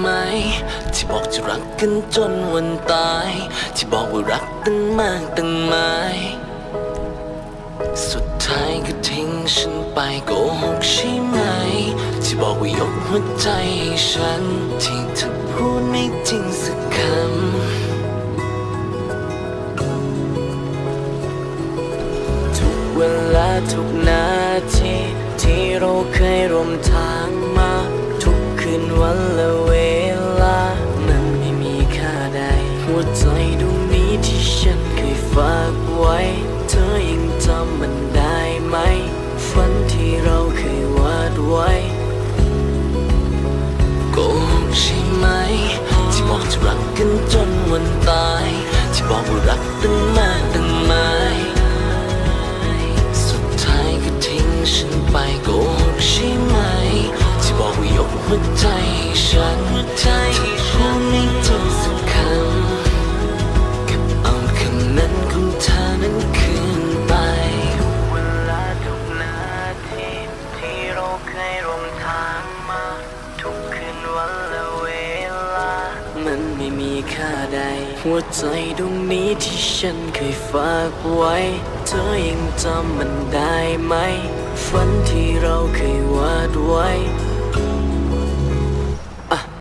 ไหม ที่บอกจะรักกันจนวันตาย ที่บอกว่ารักตั้งมากตั้งหมายสุดท้ายก็ทิ้งฉันไปโกหกใช่ไหม ที่บอกว่ายกหัวใจให้ฉัน ที่เธอพูดไม่จริงสักคำ ทุกเวลาทุกนาทีที่เราเคยร่วมทาง ที่ฉันเคยฝากไว้ เธอยังจำมันได้ไหม ฝันที่เราเคยวาดไว้โกหกใช่ไหม ที่บอกจะรักกันจนวันตาย ที่บอกว่ารักตั้งมากตั้งหมายสุดท้ายก็ทิ้งฉันไปโกหกใช่ไหม ที่บอกว่ายกหัวใจให้ฉันที่พูด มันไม่มีค่าใด หัวใจดวงนี้ที่ฉันเคยฝากไว้ เธอยังจำมันได้ไหม ฝันที่เราเคยวาดไว้